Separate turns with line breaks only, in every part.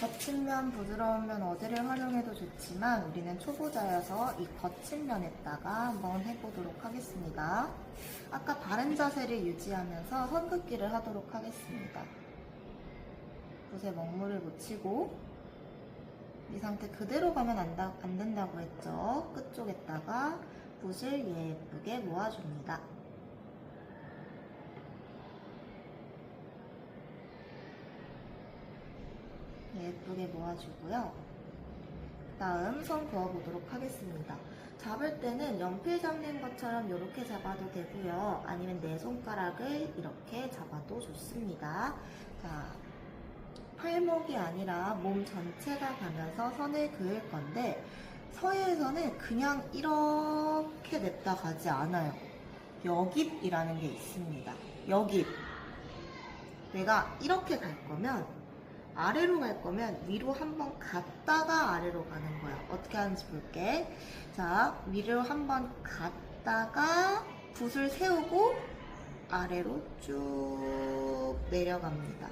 거친 면, 부드러운 면 어디를 활용해도 좋지만 우리는 초보자여서 이 거친 면에다가 한번 해보도록 하겠습니다. 아까 바른 자세를 유지하면서 선긋기를 하도록 하겠습니다. 붓에 먹물을 묻히고 이 상태 그대로 가면 안, 다- 안 된다고 했죠. 끝쪽에다가 붓을 예쁘게 모아줍니다. 예쁘게 모아주고요. 다음 손 그어보도록 하겠습니다. 잡을 때는 연필 잡는 것처럼 이렇게 잡아도 되고요. 아니면 내 손가락을 이렇게 잡아도 좋습니다. 자, 팔목이 아니라 몸 전체가 가면서 선을 그을 건데 서예에서는 그냥 이렇게 냈다 가지 않아요. 여깁이라는 게 있습니다. 여깁. 내가 이렇게 갈 거면 아래로 갈 거면 위로 한번 갔다가 아래로 가는 거야. 어떻게 하는지 볼게. 자, 위로 한번 갔다가 붓을 세우고 아래로 쭉 내려갑니다.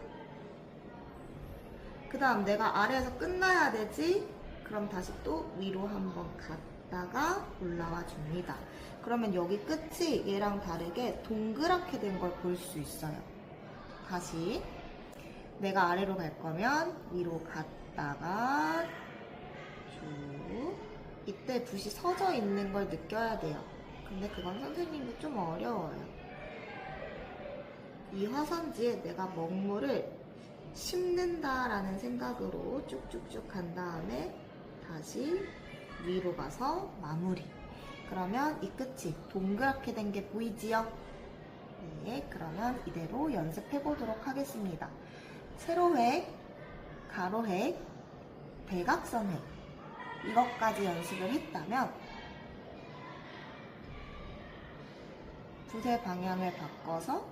그 다음 내가 아래에서 끝나야 되지? 그럼 다시 또 위로 한번 갔다가 올라와 줍니다. 그러면 여기 끝이 얘랑 다르게 동그랗게 된 걸 볼 수 있어요. 다시 내가 아래로 갈 거면 위로 갔다가 쭉 이때 붓이 서져 있는 걸 느껴야 돼요. 근데 그건 선생님이 좀 어려워요. 이 화선지에 내가 먹물을 심는다라는 생각으로 쭉쭉쭉 간 다음에 다시 위로 가서 마무리. 그러면 이 끝이 동그랗게 된 게 보이지요? 네, 그러면 이대로 연습해 보도록 하겠습니다. 세로획, 가로획, 대각선획 이것까지 연습을 했다면 붓의 방향을 바꿔서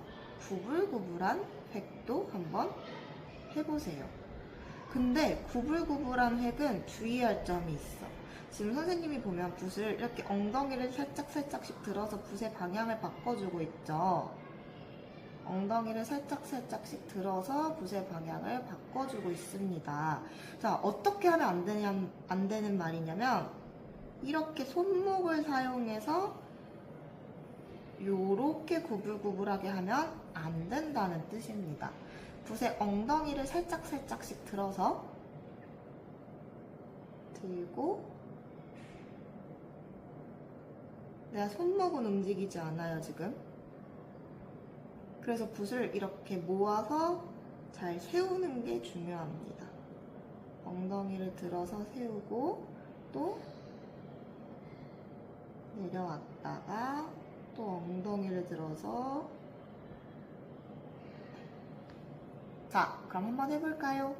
구불구불한 획도 한번 해보세요. 근데 구불구불한 획은 주의할 점이 있어. 지금 선생님이 보면 붓을 이렇게 엉덩이를 살짝살짝씩 들어서 붓의 방향을 바꿔주고 있죠. 엉덩이를 살짝살짝씩 들어서 붓의 방향을 바꿔주고 있습니다. 자, 어떻게 하면 안, 되냐, 안 되는 말이냐면, 이렇게 손목을 사용해서 요렇게 구불구불하게 하면 안 된다는 뜻입니다. 붓의 엉덩이를 살짝살짝씩 들어서 들고 내가 손목은 움직이지 않아요, 지금. 그래서 붓을 이렇게 모아서 잘 세우는 게 중요합니다. 엉덩이를 들어서 세우고 또 내려왔다가 또 엉덩이를 들어서 자, 그럼 한번 해볼까요?